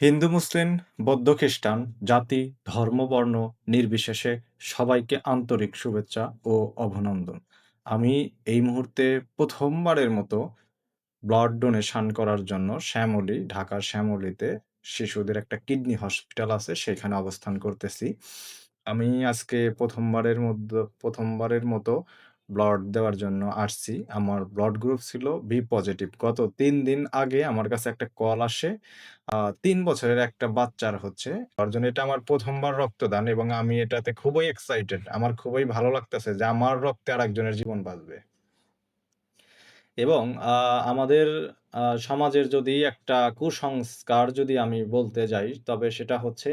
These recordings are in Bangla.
হিন্দু, মুসলিম, বৌদ্ধ, খ্রিস্টান, জাতি, ধর্ম, বর্ণ নির্বিশেষে সবাইকে আন্তরিক শুভেচ্ছা ও অভিনন্দন। আমি এই মুহূর্তে প্রথমবারের মতো ব্লাড ডোনেশন করার জন্য শ্যামলী, ঢাকার শ্যামলীতে শিশুদের একটা কিডনি হসপিটাল আছে সেখানে অবস্থান করতেছি। আমি আজকে ১ম বারের মধ্য ১ম মতো ব্লাড দেওয়ার জন্য আসছি। আমার ব্লাড গ্রুপ ছিল বি পজিটিভ। গত ৩ দিন আগে আমার কাছে একটা কল আসে। ৩ বছরের একটা বাচ্চার হচ্ছে। তার জন্য এটা আমার ১ম বার রক্তদান এবং আমি এটাতে খুবই এক্সাইটেড। আমার খুবই ভালো লাগতেছে যে আমার রক্তে আরেকজনের জীবন বাঁচবে। এবং আমাদের সমাজের যদি একটা কুসংস্কার যদি আমি বলতে যাই, তবে সেটা হচ্ছে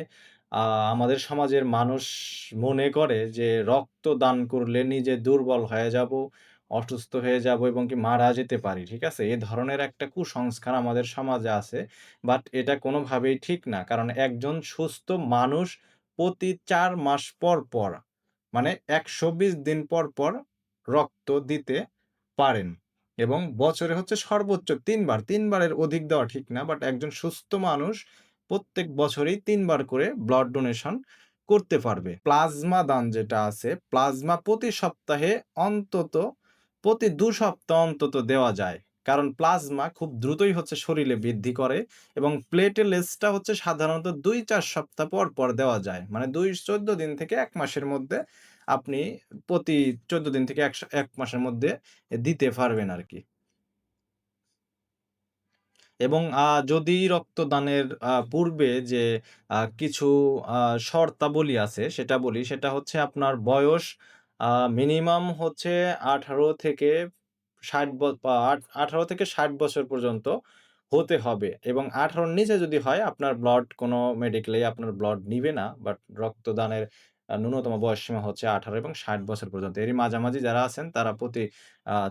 আমাদের সমাজের মানুষ মনে করে যে রক্ত দান করলে নিজে দুর্বল হয়ে যাব, অসুস্থ হয়ে যাব এবং কি মারা যেতে পারি। ঠিক আছে? এ ধরনের একটা কুসংস্কার আমাদের সমাজে আছে। বাট এটা কোনোভাবেই ঠিক না। কারণ একজন সুস্থ মানুষ প্রতি ৪ মাস পর, পর মানে ১২০ দিন পর, পর রক্ত দিতে পারেন। এবং বছরে হচ্ছে সর্বোচ্চ ৩ বার। ৩ বারের অধিক দেওয়া ঠিক না। বাট একজন সুস্থ মানুষ প্রত্যেক বছরেই তিনবার করে ব্লাড ডোনেশন করতে পারবে। প্লাজমা দান যেটা আছে, প্লাজমা প্রতি সপ্তাহে অন্তত প্রতি দু সপ্তাহ অন্তত দেওয়া যায়। কারণ প্লাজমা খুব দ্রুতই হচ্ছে শরীরে বৃদ্ধি করে এবং প্লেটেলেটসটা হচ্ছে সাধারণত ২-৪ সপ্তাহ পর, পর দেওয়া যায়। মানে ২ ১৪ দিন থেকে এক মাসের মধ্যে আপনি প্রতি ১৪ দিন থেকে এক ১ মাসের মধ্যে দিতে পারবেন আরকি। এবং যদি রক্তদানের পূর্বে যে কিছু শর্তাবলী আছে সেটা বলি, সেটা হচ্ছে আপনার বয়স মিনিমাম হচ্ছে ১৮ থেকে ৬০ ব পা আট ১৮ থেকে ৬০ বছর পর্যন্ত হতে হবে এবং ১৮ র নিচে যদি হয় আপনার ব্লাড কোনো মেডিকেলেই আপনার ব্লাড নিবে না। বাট রক্তদানের ন্যূনতম বয়সসীমা হচ্ছে ১৮ এবং ৬০ বছর পর্যন্ত। এরই মাঝামাঝি যারা আছেন তারা প্রতি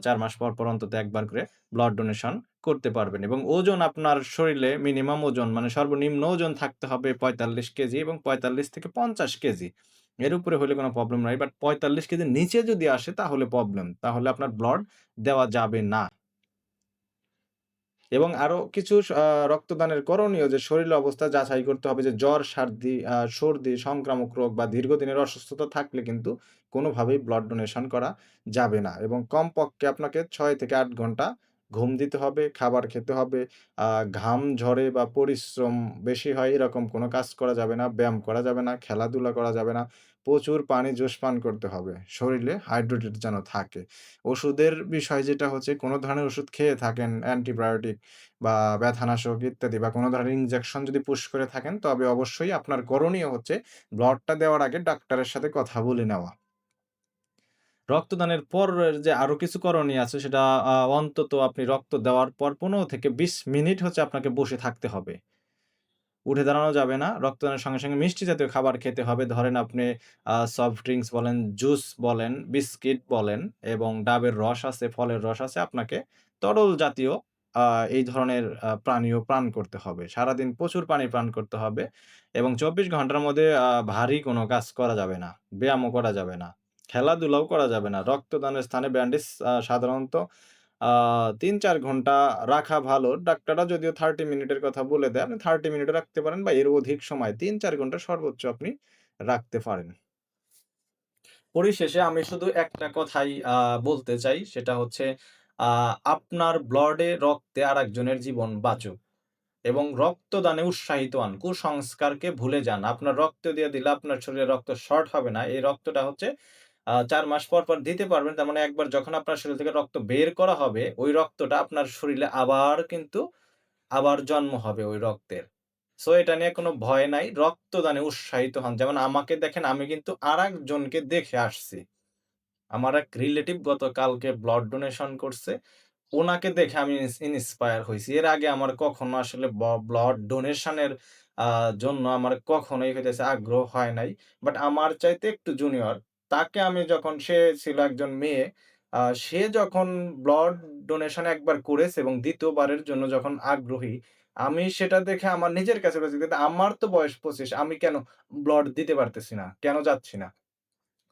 চার মাস পর, পর অন্তত একবার করে ব্লাড ডোনেশন করতে পারবেন এবং ওজন আপনার শরীরে মিনিমাম ওজন মানে সর্বনিম্ন ওজন থাকতে হবে ৪৫ কেজি এবং ৪৫ থেকে ৫০ কেজি। এর উপরে হলে কোনো প্রবলেম নাই। বাট ৪৫ কেজির নিচে যদি আসে তাহলে প্রবলেম। তাহলে আপনার ব্লাড দেওয়া যাবে না। এবং আরও কিছু রক্তদানের করণীয় যে শরীরের অবস্থা যাচাই করতে হবে যে জ্বর, সার্দি, সর্দি, সংক্রামক রোগ বা দীর্ঘদিনের অসুস্থতা থাকলে কিন্তু কোনোভাবেই ব্লাড ডোনেশন করা যাবে না এবং কমপক্ষে আপনাকে ছয় থেকে আট ঘণ্টা ঘুম দিতে হবে, খাবার খেতে হবে, ঘাম ঝরে বা পরিশ্রম বেশি হয় এরকম কোনো কাজ করা যাবে না, ব্যায়াম করা যাবে না, খেলাধুলা করা যাবে না। প্রচুর পানি, জুস পান করতে হবে। শরীরে হাইড্রেটেড যেন থাকে। ওষুধের বিষয় যেটা হচ্ছে কোনো ধরনের ওষুধ খেয়ে থাকেন অ্যান্টিবায়োটিক বা ব্যথানাশক ইত্যাদি বা কোনো ধরনের ইঞ্জেকশন যদি পুশ করে থাকেন, তবে অবশ্যই আপনার করণীয় হচ্ছে ব্লাডটা দেওয়ার আগে ডাক্তারের সাথে কথা বলে নেওয়া। রক্তদানের পর যে আরও কিছু করণীয় আছে সেটা অন্তত আপনি রক্ত দেওয়ার পর ১৫ থেকে ২০ মিনিট হচ্ছে আপনাকে বসে থাকতে হবে। উঠে দাঁড়ানো যাবে না। রক্তদানের সঙ্গে, সঙ্গে মিষ্টি জাতীয় খাবার খেতে হবে। ধরেন আপনি সফট ড্রিঙ্কস বলেন, জুস বলেন, বিস্কিট বলেন এবং ডাবের রস আছে, ফলের রস আছে। আপনাকে তরল জাতীয় এই ধরনের পানীয় পান করতে হবে। সারাদিন প্রচুর পানি পান করতে হবে এবং ২৪ ঘণ্টার মধ্যে ভারী কোনো কাজ করা যাবে না। ব্যায়ামও করা যাবে না। খেলাধুলাও করা যাবে না। রক্তদানের স্থানে ব্যান্ডেজ সাধারণত, আ ৩-৪ ঘণ্টা রাখা ভালো। ডাক্তাররা যদিও 30 মিনিটের কথা বলে দেয়। আপনি 30 মিনিটও রাখতে পারেন বা এর অধিক সময় ৩-৪ ঘণ্টা সর্বোচ্চ আপনি রাখতে পারেন। পরিশেষে আমি শুধু একটা কথাই বলতে চাই, সেটা হচ্ছে আপনার ব্লডে রক্তে আর একজনের জীবন বাঁচুক এবং রক্তদানে উৎসাহিত হন। কুসংস্কারকে ভুলে যান। আপনার রক্ত দিয়ে দিলে আপনার শরীরে রক্ত শর্ট হবে না। এই রক্তটা হচ্ছে ৪ মাস পর, পর দিতে পারবেন। তার মানে একবার যখন আপনার শরীর থেকে রক্ত বের করা হবে, ওই রক্তটা আপনার শরীরে আবার কিন্তু আবার জন্ম হবে ওই রক্তের। সো এটা নিয়ে কোনো ভয় নাই। রক্তদানে উৎসাহিত হন। যেমন আমাকে দেখেন আমি কিন্তু আর আরেকজনকে দেখে আসছি। আমার এক রিলেটিভ গতকালকে ব্লাড ডোনেশন করছে। ওনাকে দেখে আমি ইন্সপায়ার হয়েছি এর আগে আমার কখনো আসলে ব্লাড ডোনেশন এর আ জন্য আমার কখনোই হইতেছে আগ্রহ হয় নাই। বাট আমার চাইতে একটু জুনিয়র। তাকে আমি যখন সে ছিল একজন মেয়ে। সে যখন ব্লাড ডোনেশন একবার করেছে এবং ২য় বারের জন্য যখন আগ্রহী, আমি সেটা দেখে আমার নিজের কাছে "কিন্তু আমার তো বয়স ২৫ আমি কেন ব্লাড দিতে পারতেছি না? কেন যাচ্ছি না?"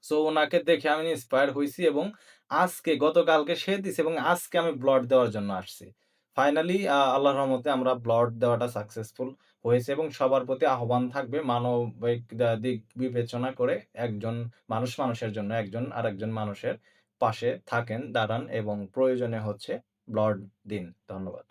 সো উনাকে দেখে আমি ইন্সপায়ার হয়েছি এবং আজকে গতকালকে সে দিছে এবং আজকে আমি ব্লাড দেওয়ার জন্য আসছি। ফাইনালি আল্লাহ রহমতে আমরা ব্লড দেওয়াটা সাকসেসফুল হয়েছে এবং সবার প্রতি আহ্বান থাকবে মানবিক দিক বিবেচনা করে একজন মানুষ মানুষের জন্য একজন আর একজন মানুষের পাশে থাকেন, দাঁড়ান এবং প্রয়োজনে হচ্ছে ব্লড দিন। ধন্যবাদ।